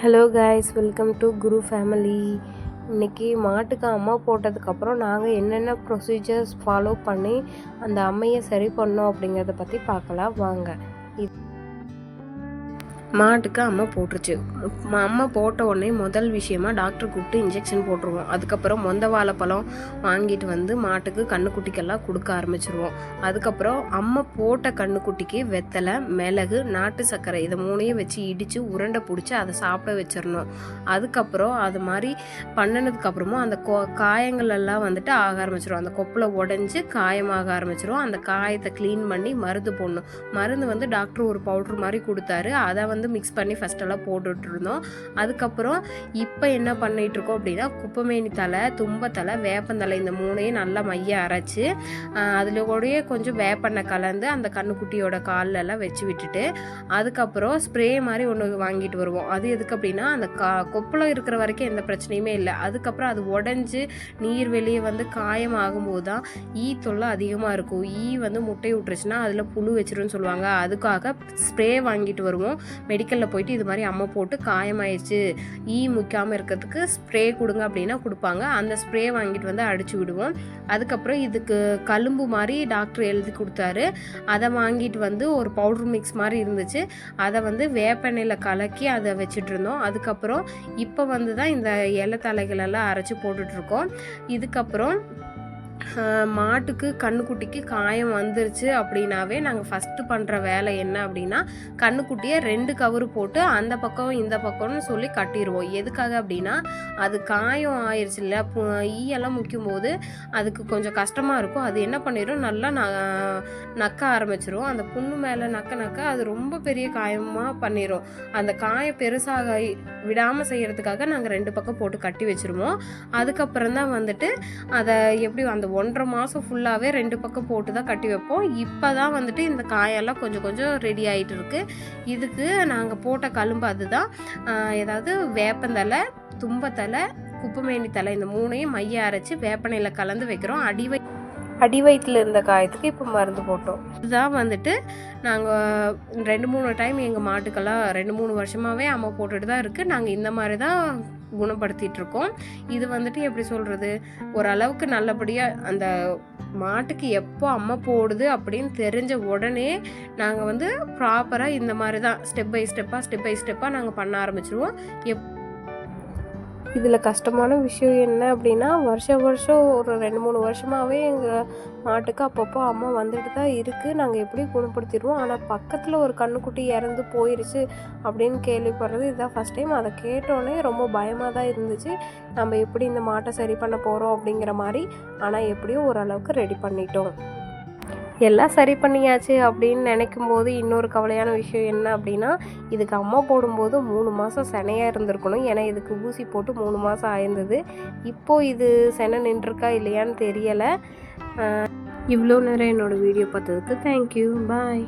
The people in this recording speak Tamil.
Hello guys welcome to Guru family இன்னைக்கு மாட்டுக்கு அம்மா போட்டதுக்கப்புறம் நாங்கள் என்னென்ன ப்ரொசீஜர்ஸ் ஃபாலோ பண்ணி அந்த அம்மையை சரி பண்ணோம் அப்படிங்கிறத பற்றி பார்க்கலாம். வாங்க. மாட்டுக்கு அம்மா போட்டுருச்சு. அம்மா போட்ட உடனே முதல் விஷயமா டாக்டர் கூப்பிட்டு இன்ஜெக்ஷன் போட்டுருவோம். அதுக்கப்புறம் மொந்த வாழைப்பழம் வாங்கிட்டு வந்து மாட்டுக்கு கண்ணுக்குட்டிக்கெல்லாம் கொடுக்க ஆரம்பிச்சிருவோம். அதுக்கப்புறம் அம்மா போட்ட கண்ணுக்குட்டிக்கு வெத்தலை மிளகு நாட்டு சர்க்கரை இதை மூணையும் வச்சு இடித்து உருண்டை பிடிச்சி அதை சாப்பிட வச்சிடணும். அதுக்கப்புறம் அது மாதிரி பண்ணினதுக்கப்புறமும் அந்த கொ காயங்கள் எல்லாம் வந்துட்டு ஆக ஆரம்பிச்சிடும் அந்த கொப்பில் உடஞ்சி காயமாக ஆரம்பிச்சிடும் அந்த காயத்தை க்ளீன் பண்ணி மருந்து போடணும். மருந்து வந்து டாக்டர் ஒரு பவுட்ரு மாதிரி கொடுத்தாரு. அதை வந்து மிக்ஸ் பண்ணி ஃபஸ்ட்டெல்லாம் போட்டுட்ருந்தோம் அதுக்கப்புறம் இப்போ என்ன பண்ணிட்டு இருக்கோம் அப்படின்னா குப்பைமேனி தலை தும்பத்தலை வேப்பந்தலை இந்த மூணையும் நல்லா மைய அரைச்சி அதில் கூடயே கொஞ்சம் வேப்பெண்ணெய் கலந்து அந்த கண்ணுக்குட்டியோட கால்ல எல்லாம் வச்சு விட்டுட்டு அதுக்கப்புறம் ஸ்ப்ரே மாதிரி ஒன்று வாங்கிட்டு வருவோம். அது எதுக்கு அப்படின்னா அந்த கா கொப்பளம் இருக்கிற வரைக்கும் எந்த பிரச்சனையுமே இல்லை. அதுக்கப்புறம் அது உடஞ்சி நீர் வெளியே வந்து காயம் ஆகும்போது தான் ஈ தொல்லை அதிகமாக இருக்கும். ஈ வந்து முட்டை விட்டுருச்சுன்னா அதில் புழு வச்சிருன்னு சொல்லுவாங்க. அதுக்காக ஸ்ப்ரே வாங்கிட்டு வருவோம். மெடிக்கலில் போயிட்டு இது மாதிரி அம்மை போட்டு காயமாயிடுச்சு ஈ முக்காமல் இருக்கிறதுக்கு ஸ்ப்ரே கொடுங்க அப்படின்னா கொடுப்பாங்க. அந்த ஸ்ப்ரே வாங்கிட்டு வந்து அடிச்சு விடுவோம். அதுக்கப்புறம் இதுக்கு கழும்பு மாதிரி டாக்டர் எழுதி கொடுத்தாரு. அதை வாங்கிட்டு வந்து ஒரு பவுடர் மிக்ஸ் மாதிரி இருந்துச்சு. அதை வந்து வேப்பெண்ணெயில் கலக்கி அதை வச்சுட்டு இருந்தோம். அதுக்கப்புறம் இப்போ வந்து தான் இந்த இலை தலைகளெல்லாம் அரைச்சி போட்டுட்ருக்கோம் இதுக்கப்புறம் மாட்டுக்கு கண்ணுக்குட்டிக்கு காயம் வந்துருச்சு அப்படின்னாவே நாங்கள் ஃபஸ்ட்டு பண்ணுற வேலை என்ன அப்படின்னா கண்ணுக்குட்டியை ரெண்டு கவரு போட்டு அந்த பக்கம் இந்த பக்கம்னு சொல்லி கட்டிடுவோம் எதுக்காக அப்படின்னா அது காயம் ஆயிடுச்சு இல்லை ஈயெல்லாம் முக்கும் போது அதுக்கு கொஞ்சம் கஷ்டமாக இருக்கும். அது என்ன பண்ணிடும் நல்லா ந நக்க ஆரம்பிச்சிரும். அந்த புண்ணு மேலே நக்க நக்க அது ரொம்ப பெரிய காயமாக பண்ணிடும் அந்த காயம் பெருசாக விடாமல் செய்கிறதுக்காக நாங்கள் ரெண்டு பக்கம் போட்டு கட்டி வச்சுருவோம். அதுக்கப்புறம் தான் வந்துட்டு அதை எப்படி அந்த ஒன்றரை மாதம் ஃபுல்லாகவே ரெண்டு பக்கம் போட்டு தான் கட்டி வைப்போம். இப்போ தான் வந்துட்டு இந்த காயெல்லாம் கொஞ்சம் கொஞ்சம் ரெடி ஆகிட்டு இருக்கு. இதுக்கு நாங்கள் போட்ட கழும்பு அதுதான். ஏதாவது வேப்பந்தலை தும்பத்தலை குப்பைமேனி தலை இந்த மூணையும் மைய அரைச்சி வேப்பனையில் கலந்து வைக்கிறோம். அடிவை அடி வயிற்றில் இருந்த காயத்துக்கு இப்போ மருந்து போட்டோம். இதுதான் வந்துட்டு நாங்கள் ரெண்டு மூணு டைம் எங்கள் மாட்டுக்கெல்லாம் ரெண்டு மூணு வருஷமாகவே அம்மா போட்டுட்டு தான் இருக்குது நாங்கள் இந்த மாதிரி தான் குணப்படுத்திட்டு இருக்கோம். இது வந்துட்டு எப்படி சொல்கிறது ஓரளவுக்கு நல்லபடியாக அந்த மாட்டுக்கு எப்போ அம்மா போடுது அப்படின்னு தெரிஞ்ச உடனே நாங்கள் வந்து ப்ராப்பராக இந்த மாதிரி தான் ஸ்டெப் பை ஸ்டெப்பாக ஸ்டெப் பை ஸ்டெப்பாக நாங்கள் பண்ண ஆரம்பிச்சிருவோம். எப் இதில் கஷ்டமான விஷயம் என்ன அப்படின்னா வருஷம் வருஷம் ஒரு ரெண்டு மூணு வருஷமாகவே எங்கள் மாட்டுக்கு அப்பப்போ அம்மா வந்துட்டு தான் இருக்குது நாங்கள் எப்படி குணப்படுத்திடுவோம். ஆனால் பக்கத்தில் ஒரு கண்ணுக்குட்டி இறந்து போயிடுச்சு அப்படின்னு கேள்விப்படுறது இதுதான் ஃபஸ்ட் டைம் அதை கேட்டோன்னே ரொம்ப பயமாக தான் இருந்துச்சு. நம்ம எப்படி இந்த மாட்டை சரி பண்ண போகிறோம் அப்படிங்கிற மாதிரி ஆனால் எப்படியும் ஓரளவுக்கு ரெடி பண்ணிட்டோம். எல்லாம் சரி பண்ணியாச்சு அப்படின்னு நினைக்கும் போது இன்னொரு கவலையான விஷயம் என்ன அப்படின்னா இதுக்கு அம்மா போடும்போது மூணு மாதம் செனையாக இருந்திருக்கணும். ஏன்னா இதுக்கு ஊசி போட்டு மூணு மாதம் ஆயிருந்தது. இப்போது இது செனை நின்றுருக்கா இல்லையான்னு தெரியலை. இவ்வளோ நேரம் என்னோடய வீடியோ பார்த்ததுக்கு தேங்க்யூ பாய்